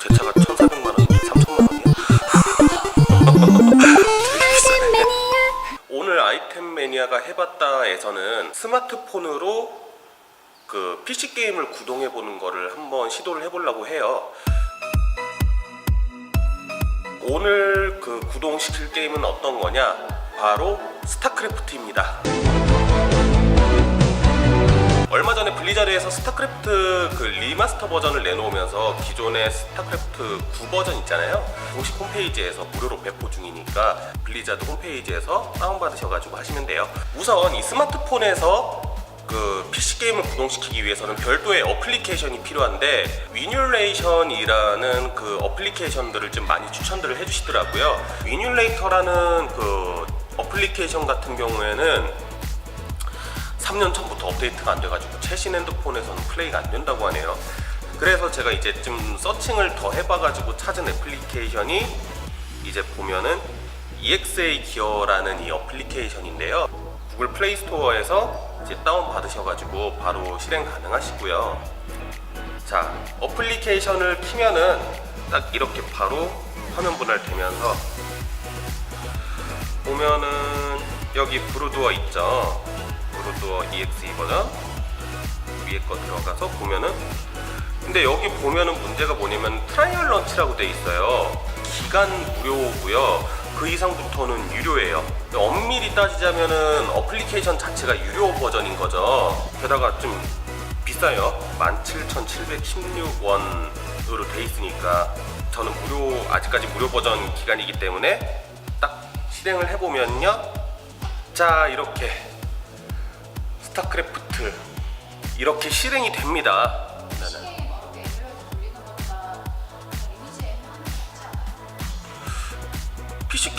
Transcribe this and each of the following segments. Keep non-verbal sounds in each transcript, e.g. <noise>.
제 차가 1,400만 원인데 3천만 원이야? 되게 비싸네. 오늘 아이템 매니아가 해봤다에서는 스마트폰으로 그 PC 게임을 구동해 보는 거를 한번 시도를 해보려고 해요. 오늘 그 구동시킬 게임은 어떤 거냐? 바로 스타크래프트입니다. 얼마 전에 블리자드에서 스타크래프트 그 리마스터 버전을 내놓으면서 기존의 스타크래프트 9 버전 있잖아요. 공식 홈페이지에서 무료로 배포 중이니까 블리자드 홈페이지에서 다운받으셔가지고 하시면 돼요. 우선 이 스마트폰에서 그 PC 게임을 구동시키기 위해서는 별도의 어플리케이션이 필요한데 위뉴레이션이라는 그 어플리케이션들을 좀 많이 추천들을 해주시더라고요. 위뉴레이터라는 그 어플리케이션 같은 경우에는 3년 전부터 업데이트가 안 돼가지고 최신 핸드폰에서는 플레이가 안 된다고 하네요. 그래서 제가 이제 좀 서칭을 더 해봐가지고 찾은 애플리케이션이 이제 보면은 EXA 기어라는 이 어플리케이션인데요. 구글 플레이 스토어에서 이제 다운 받으셔가지고 바로 실행 가능하시고요. 자, 어플리케이션을 키면은 딱 이렇게 바로 화면 분할되면서 보면은 여기 브루두어 있죠. 브루두어 EXE 버전 위에 거 들어가서 보면은 근데 여기 보면은 문제가 뭐냐면 트라이얼 런치라고 돼 있어요. 기간 무료고요. 그 이상부터는 유료예요. 엄밀히 따지자면은 어플리케이션 자체가 유료 버전인 거죠. 게다가 좀 비싸요. 17,716원으로 돼 있으니까 저는 무료 아직까지 무료 버전 기간이기 때문에 딱 실행을 해보면요. 자 이렇게 스타크래프트 이렇게 실행이 됩니다.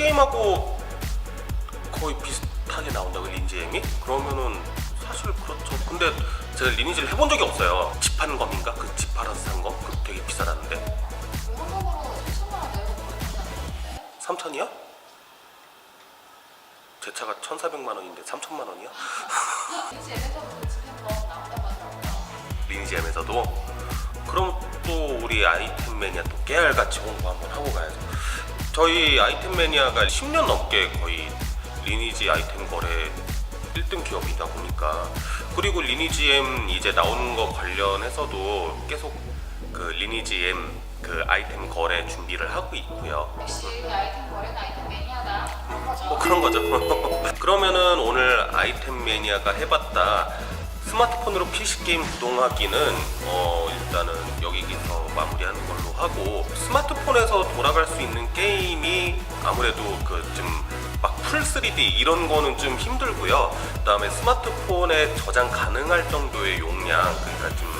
게임하고 거의 비슷하게 나온다고 린지엠이? 그러면은 사실 그렇죠. 근데 제가 리니지를 해본 적이 없어요. 집한 검인 제 차가 1,400만 원인데 3천만 원이야? <laughs> 리니지엠에서도 그럼 또 우리 아이템 매니아 또 깨알같이 홍보 한번 하고 가야죠. 저희 아이템 매니아가 10년 넘게 거의 리니지 아이템 거래 1등 기업이다 보니까 그리고 리니지 M 이제 나오는 거 관련해서도 계속 그 리니지 M 그 아이템 거래 준비를 하고 있고요. 역시 아이템 거래는 아이템 매니아다 그런 거죠. 뭐 그런 거죠. 그러면은 오늘 아이템 매니아가 해봤다. 스마트폰으로 PC 게임 구동하기는 어 일단은 여기서 마무리하는 걸로 하고 스마트폰에서 돌아갈 수 있는 게임이 아무래도 그좀 막풀 3D 이런 거는 좀 힘들고요. 그다음에 스마트폰에 저장 가능할 정도의 용량 그러니까 좀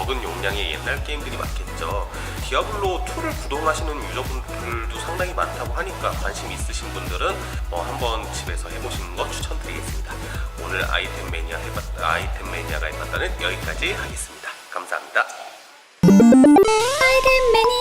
적은 용량의 옛날 게임들이 많겠죠. 디아블로 2를 구동하시는 유저분들도 상당히 많다고 하니까 관심 있으신 분들은 어, 한번 집에서 해보시는 거 추천드리겠습니다. 오늘 아이템 매니아 해봤다 아이템 매니아가 해봤다는 여기까지 하겠습니다. 감사합니다. 아이템 매니아